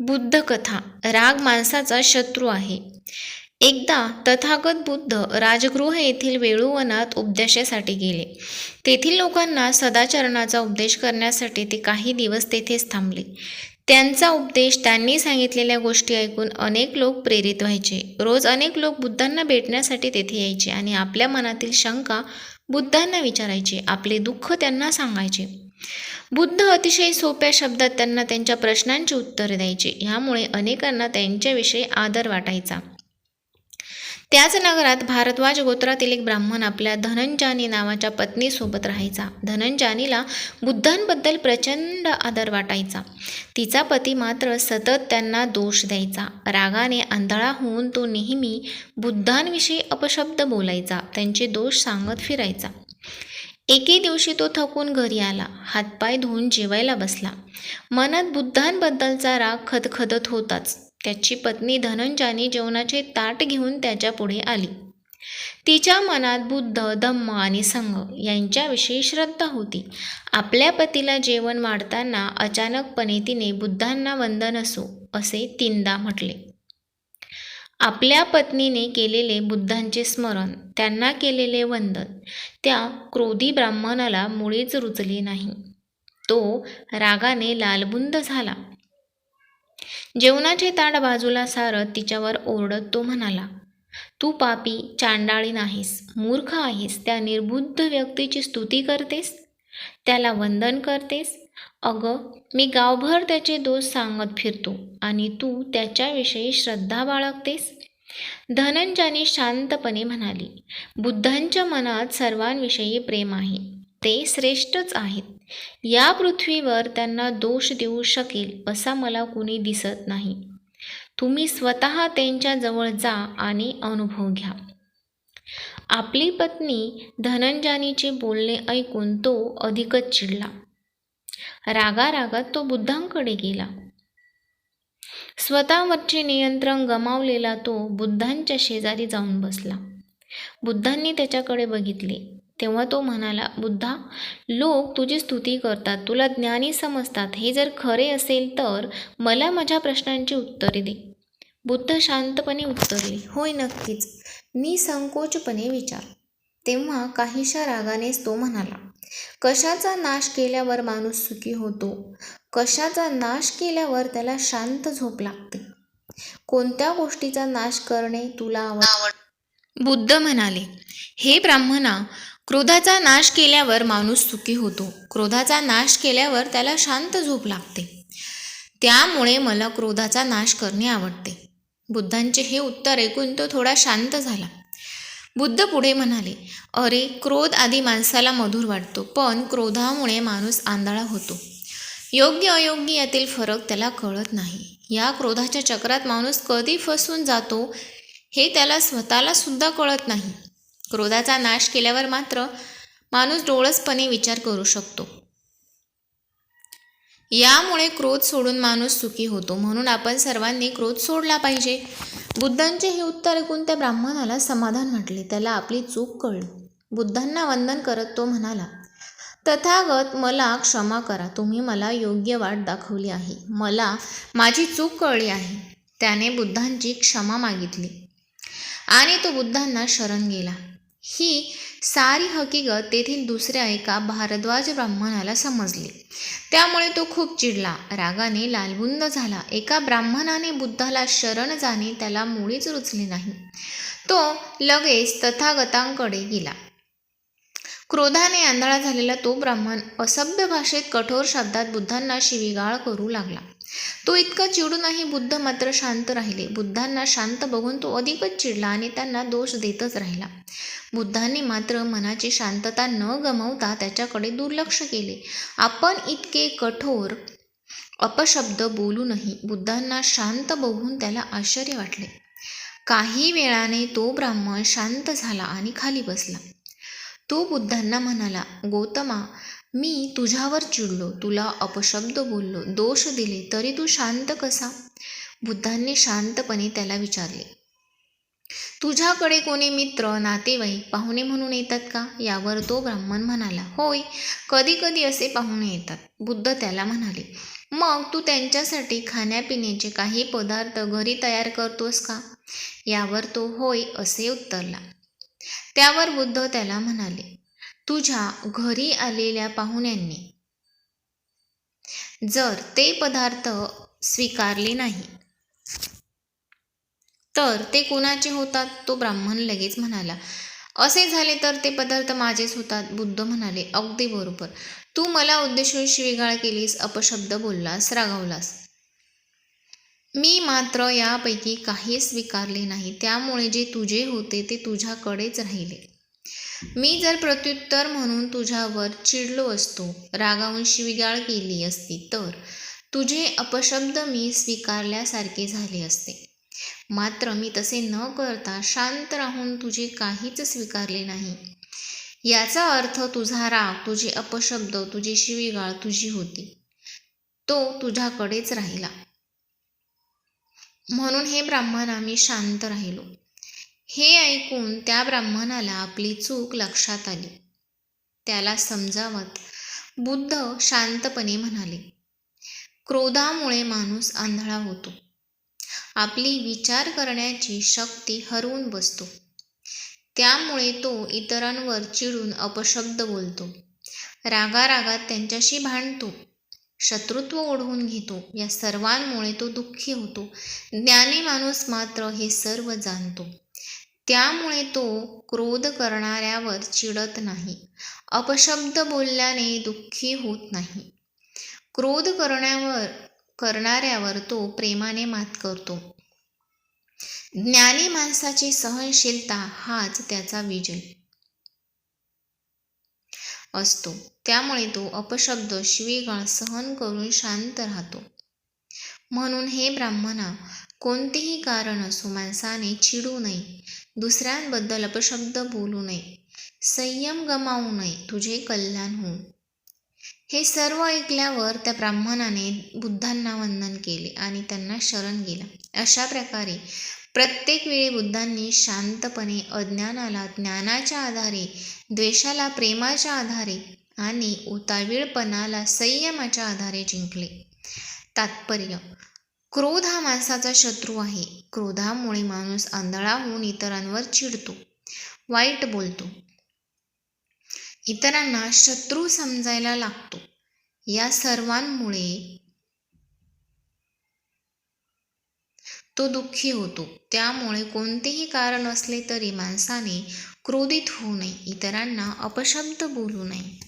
बुद्ध कथा राग माणसाचा शत्रू आहे. एकदा तथागत बुद्ध राजगृह येथील वेळुवनात उपदेशासाठी गेले. तेथील लोकांना सदाचरणाचा उपदेश करण्यासाठी ते काही दिवस तेथेच थांबले. त्यांचा उपदेश त्यांनी सांगितलेल्या गोष्टी ऐकून अनेक लोक प्रेरित व्हायचे. रोज अनेक लोक बुद्धांना भेटण्यासाठी तेथे यायचे आणि आपल्या मनातील शंका बुद्धांना विचारायचे आपले दुःख त्यांना सांगायचे. बुद्ध अतिशय सोप्या शब्दात त्यांना त्यांच्या प्रश्नांची उत्तरे द्यायचे. ह्यामुळे अनेकांना त्यांच्याविषयी आदर वाटायचा. त्याच नगरात भारद्वाज गोत्रातील एक ब्राह्मण आपल्या धनंजानी नावाच्या पत्नीसोबत राहायचा. धनंजानीला बुद्धांबद्दल प्रचंड आदर वाटायचा. तिचा पती मात्र सतत त्यांना दोष द्यायचा. रागाने आंधळा होऊन तो नेहमी बुद्धांविषयी अपशब्द बोलायचा. त्यांचे दोष सांगत फिरायचा. एके दिवशी तो थकून घरी आला. हातपाय धुवून जेवायला बसला. मनात बुद्धांबद्दलचा राग खदखदत होताच. त्याची पत्नी धनंजानी जेवणाचे ताट घेऊन त्याच्या पुढे आली. तिच्या मनात बुद्ध धम्म आणि संघ यांच्याविषयी श्रद्धा होती. आपल्या पतीला जेवण वाढताना अचानकपणे तिने बुद्धांना वंदन असो असे तीनदा म्हटले. आपल्या पत्नीने केलेले बुद्धांचे स्मरण त्यांना केलेले वंदन त्या क्रोधी ब्राह्मणाला मुळीच रुचले नाही. तो रागाने लालबुंद झाला. जेवणाचे ताट बाजूला सारत तिच्यावर ओरडत तो म्हणाला तू पापी चांडाळी नाहीस मूर्ख आहेस त्या निर्बुद्ध व्यक्तीची स्तुती करतेस त्याला वंदन करतेस अगं मी गावभर त्याचे दोष सांगत फिरतो आणि तू त्याच्याविषयी श्रद्धा बाळगतेस? धनंजानी शांतपणे म्हणाली बुद्धांच्या मनात सर्वांविषयी प्रेम आहे ते श्रेष्ठच आहेत. या पृथ्वीवर त्यांना दोष देऊ शकेल असा मला कुणी दिसत नाही. तुम्ही स्वतः त्यांच्याजवळ जा आणि अनुभव घ्या. आपली पत्नी धनंजानीचे बोलणे ऐकून तो अधिकच चिडला. रागारागात तो बुद्धांकडे गेला. स्वतःवरचे नियंत्रण गमावलेला तो बुद्धांच्या शेजारी जाऊन बसला. बुद्धांनी त्याच्याकडे बघितले. तेव्हा तो म्हणाला बुद्धा लोक तुझी स्तुती करतात तुला ज्ञानी समजतात. हे जर खरे असेल तर मला माझ्या प्रश्नांची उत्तरे दे. बुद्ध शांतपणे उत्तरले होय नक्कीच. मी संकोचपणे विचार तेव्हा काहीशा रागानेच तो म्हणाला कशाचा नाश केल्यावर माणूस सुखी होतो? कशाचा नाश केल्यावर त्याला शांत झोप लागते? कोणत्या गोष्टीचा नाश करणे तुला आवड बुद्ध म्हणाले हे ब्राह्मणा क्रोधाचा नाश केल्यावर माणूस सुखी होतो. क्रोधाचा नाश केल्यावर त्याला शांत झोप लागते. त्यामुळे मला क्रोधाचा नाश करणे आवडते. बुद्धांचे हे उत्तर ऐकून तो थोडा शांत झाला. बुद्ध पुढे म्हणाले अरे क्रोध आधी माणसाला मधुर वाटतो पण क्रोधामुळे माणूस आंधळा होतो. योग्य अयोग्य यातील फरक त्याला कळत नाही. या क्रोधाच्या चक्रात माणूस कधी फसून जातो हे त्याला स्वतःला सुद्धा कळत नाही. क्रोधाचा नाश केल्यावर मात्र माणूस डोळसपणे विचार करू शकतो. यामुळे क्रोध सोडून माणूस सुखी होतो. म्हणून आपण सर्वांनी क्रोध सोडला पाहिजे. बुद्धांचे हे उत्तर ऐकून त्या ब्राह्मणाला समाधान म्हटले त्याला आपली चूक कळली. बुद्धांना वंदन करत तो म्हणाला तथागत मला क्षमा करा. तुम्ही मला योग्य वाट दाखवली आहे. मला माझी चूक कळली आहे. त्याने बुद्धांची क्षमा मागितली आणि तो बुद्धांना शरण गेला. ही सारी हकीकत तेथील दुसऱ्या एका भारद्वाज ब्राह्मणाला समजली. त्यामुळे तो खूप चिडला. रागाने लालबुंद झाला. एका ब्राह्मणाने बुद्धाला शरण जाणे त्याला मुळीच रुचले नाही. तो लगेच तथागतांकडे गेला. क्रोधाने आंधळा झालेला तो ब्राह्मण असभ्य भाषेत कठोर शब्दात बुद्धांना शिवीगाळ करू लागला. तो इतका चिडूनही बुद्ध मात्र शांत राहिले. बुद्धांना शांत बघून तो अधिकच चिडला आणि त्यांना दोष देतच राहिला. बुद्धांनी मात्र मनाची शांतता न गमावता त्याच्याकडे दुर्लक्ष केले. आपण इतके कठोर अपशब्द बोलूनही बुद्धांना शांत बघून त्याला आश्चर्य वाटले. काही वेळाने तो ब्राह्मण शांत झाला आणि खाली बसला. तो बुद्धांना म्हणाला गौतमा मी तुझ्यावर चिडलो तुला अपशब्द बोललो दोष दिले तरी तू शांत कसा? बुद्धांनी शांतपणे त्याला विचारले तुझ्याकडे कोणी मित्र नातेवाईक पाहुणे म्हणून येतात का? यावर तो ब्राह्मण म्हणाला होय कधी कधी असे पाहुणे येतात. बुद्ध त्याला म्हणाले मग तू त्यांच्यासाठी खाण्यापिण्याचे काही पदार्थ घरी तयार करतोस का? यावर तो होय असे उत्तरला त्यावर बुद्ध त्याला म्हणाले तुझ्या घरी आलेल्या पाहुण्यांनी जर ते पदार्थ स्वीकारले नाही तर ते कुणाचे होतात? तो ब्राह्मण लगेच म्हणाला असे झाले तर ते पदार्थ माझेच होतात बुद्ध म्हणाले अगदी बरोबर. तू मला उद्देशून शिवीगाळ केलीस अपशब्द बोललास रागावलास. मी मात्र यापैकी काही स्वीकारले नाही. त्यामुळे जे तुझे होते ते तुझ्याकडेच राहिले. मी जर प्रत्युत्तर म्हणून तुझ्यावर चिडलो असतो रागावून शिवीगाळ केली असती तर तुझे अपशब्द मी स्वीकारल्यासारखे झाले असते. मात्र मी तसे न करता शांत राहून तुझे काहीच स्वीकारले नाही. याचा अर्थ तुझा राग तुझे अपशब्द तुझी शिवीगाळ तुझी होती. तो तुझ्याकडेच राहिला. म्हणून हे ब्राह्मण आम्ही शांत राहिलो. हे ऐकून त्या ब्राह्मणाला आपली चूक लक्षात आली. त्याला समजावत बुद्ध शांतपणे म्हणाले क्रोधामुळे माणूस आंधळा होतो. आपली विचार करण्याची शक्ती हरवून बसतो. त्यामुळे तो इतरांवर चिडून अपशब्द बोलतो. रागारागात त्यांच्याशी भांडतो. शत्रुत्व ओढवून घेतो. या सर्वांमुळे तो दुःखी होतो. ज्ञानी माणूस मात्र हे सर्व जाणतो. त्यामुळे तो क्रोध करणाऱ्यावर चिडत नाही. अपशब्द बोलल्याने दुःखी होत नाही. क्रोध करण्यावर करणाऱ्यावर तो प्रेमाने मात करतो. ज्ञानी माणसाची सहनशीलता हाच त्याचा विजय. असतो. त्यामुळे तो अपशब्द शिवीगाळ सहन करून शांत राहतो. म्हणून हे ब्राह्मणा कोणतेही कारण असो माणसाने चिडू नये. दुसऱ्यांबद्दल अपशब्द बोलू नये. संयम गमावू नये. तुझे कल्याण हो हे सर्व ऐकल्यावर त्या ब्राह्मणाने बुद्धांना वंदन केले आणि त्यांना शरण गेला. अशा प्रकारे प्रत्येक वेळी बुद्धांनी शांतपणे अज्ञानाला ज्ञानाच्या आधारे द्वेषाला प्रेमाच्या आधारे आणि उतावीळपणाला संयमाच्या आधारे जिंकले. तात्पर्य क्रोध हा माणसाचा शत्रू आहे. क्रोधामुळे माणूस आंधळा होऊन इतरांवर चिडतो वाईट बोलतो. इतरांना शत्रू समजायला लागतो. या सर्वांमुळे तो दुःखी होतो. त्यामुळे कोणतेही कारण असले तरी माणसाने क्रोधित होऊ नये इतरांना अपशब्द बोलू नये.